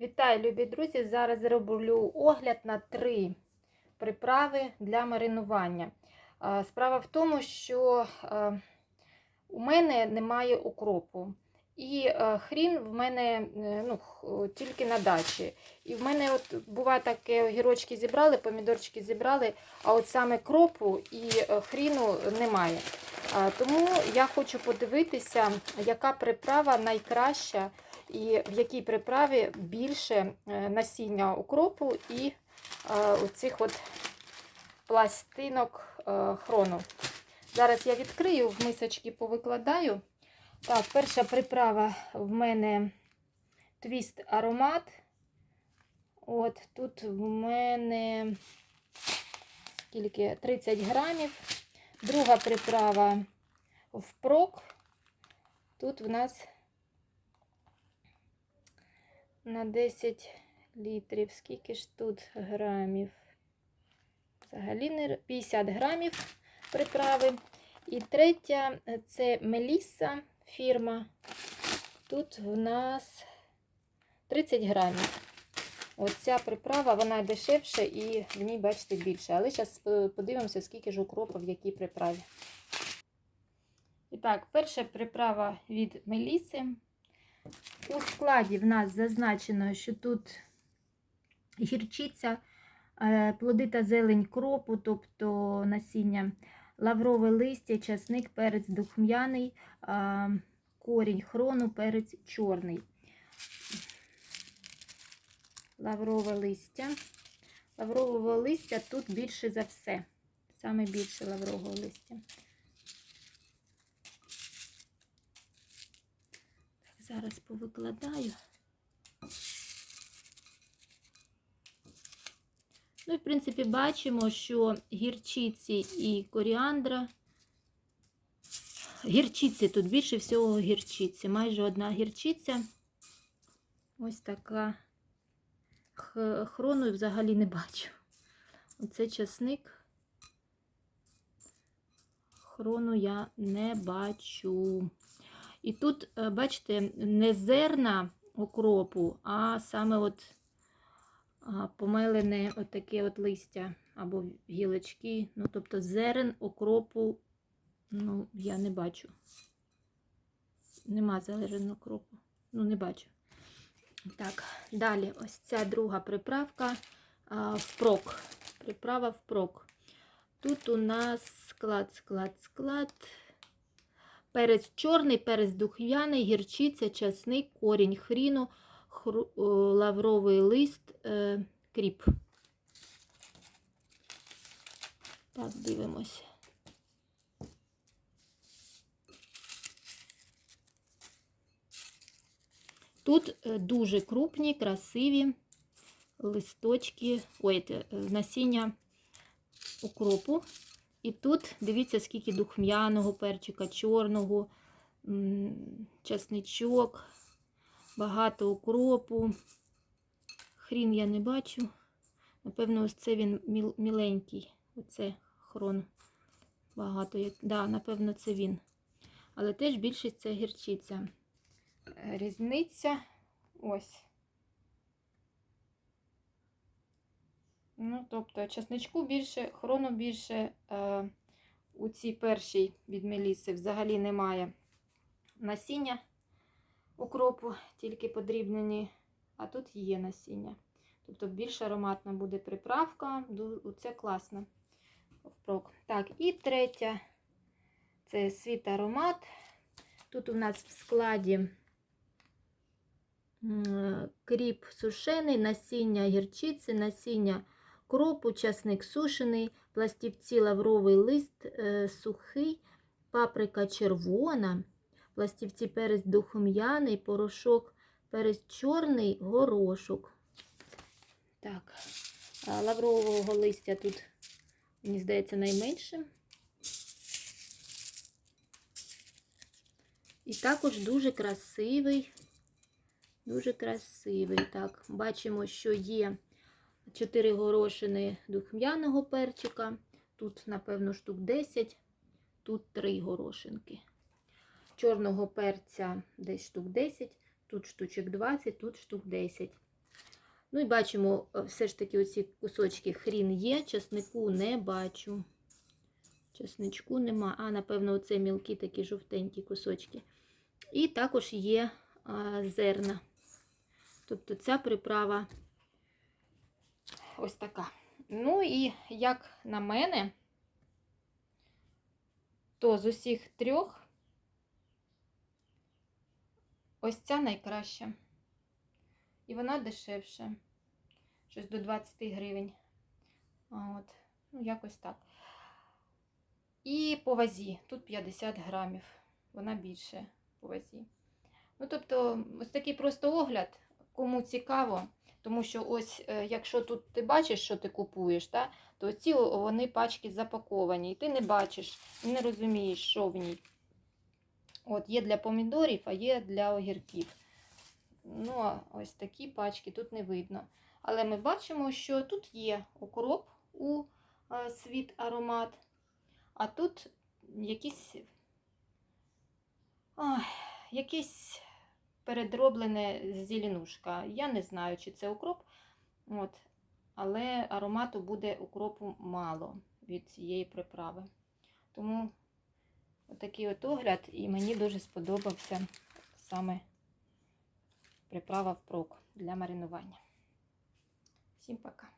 Вітаю, любі друзі! Зараз зроблю огляд на три приправи для маринування. Справа в тому, що у мене немає укропу. І хрін в мене е, ну, тільки на дачі. І в мене от буває таке, огірочки зібрали, помідорчики зібрали, а от саме кропу і е, хріну немає. Тому я хочу подивитися, яка приправа найкраща і в якій приправі більше е, насіння укропу і е, оцих от пластинок е, хрону. Зараз я відкрию, в мисочки повикладаю. Так, перша приправа в мене твіст аромат. От тут в мене скільки 30 грамів. Друга приправа впрок. Тут в нас на 10 літрів. Скільки ж тут грамів? Взагалі не 50 грамів приправи. І третя е, це Мелісса фірма. Тут в нас 30 грамів. Оця приправа, вона дешевша і в ній, бачите, більше. Але зараз подивимося, скільки ж укропу в якій приправі. І так, перша приправа від Меліси. У складі в нас зазначено, що тут гірчиця, е, плоди та зелень кропу, тобто насіння, лаврове листя, часник, перець духм'яний, корінь хрону, перець чорний. Лаврове листя. Лаврового листя тут більше за все. Саме більше лаврового листя. Зараз повикладаю. Ну в принципі, бачимо, що гірчиці і коріандра. Гірчиці тут більше всього гірчиці. Майже одна гірчиця. Ось така. Хрону взагалі не бачу. Оце часник. Хрону я не бачу. І тут, е, бачите, не зерна окропу, а саме от помелене от таке от листя або гілочки. Ну, тобто зерен окропу, ну, я не бачу. Нема зерен окропу. Ну, не бачу. Так, далі ось ця друга приправка а, впрок. Приправа впрок. Тут у нас склад, склад, склад. Перець чорний, перець духмяний, гірчиця, часник, корінь хріну, хру, лавровий лист, е, кріп. Так, дивимося. Тут е, дуже крупні, красиві листочки, ой, е, насіння укропу. І тут дивіться, скільки духм'яного перчика, чорного, м, часничок, багато укропу. Хрін я не бачу. Напевно, ось це він міл- міленький. Оце хрон. Багато. як- Да, напевно, це він. Але теж більшість це гірчиця. Е, Різниця ось. Ну, тобто часничку більше, хрону більше. Е, у цій першій від Меліси взагалі немає насіння укропу, тільки подрібнені, а тут є насіння. Тобто більш ароматна буде приправка. Це класно. Впрок. Так, і третя це світ аромат. Тут у нас в складі м, кріп сушений, насіння гірчиці, насіння кропу, часник сушений, пластівці лавровий лист е, сухий, паприка червона, пластівці перець духм'яний, порошок, перець чорний, горошок. Так, лаврового листя тут, мені здається, найменше. І також дуже красивий, дуже красивий. Так, бачимо, що є 4 горошини духм'яного перчика. Тут, напевно, штук 10, тут 3 горошинки. Чорного перця десь штук 10, тут штучок 20, тут штук 10. Ну і бачимо, е, все ж таки оці кусочки хрін є, часнику не бачу. Часничку нема. А, напевно, оце мілкі такі жовтенькі кусочки. І також є а, зерна. Тобто ця приправа ось така. Ну і як на мене, то з усіх трьох ось ця найкраща. І вона дешевша. Щось до 20 гривень. От, ну, якось так. І по вазі. Тут 50 грамів. Вона більше по вазі. Ну, тобто, ось такий просто огляд, кому цікаво. Тому що ось, е, якщо тут ти бачиш, що ти купуєш, та, то ці вони пачки запаковані, і ти не бачиш, не розумієш, що в ній. От, є для помідорів, а є для огірків. Ну, а ось такі пачки тут не видно. Але ми бачимо, що тут є укроп у е, світ аромат, а тут якісь, ай, якесь передроблене зеленушка. Я не знаю, чи це укроп, от, але аромату буде укропу мало від цієї приправи. Тому отакий от огляд, і мені дуже сподобався саме приправа впрок для маринування. Всім пока!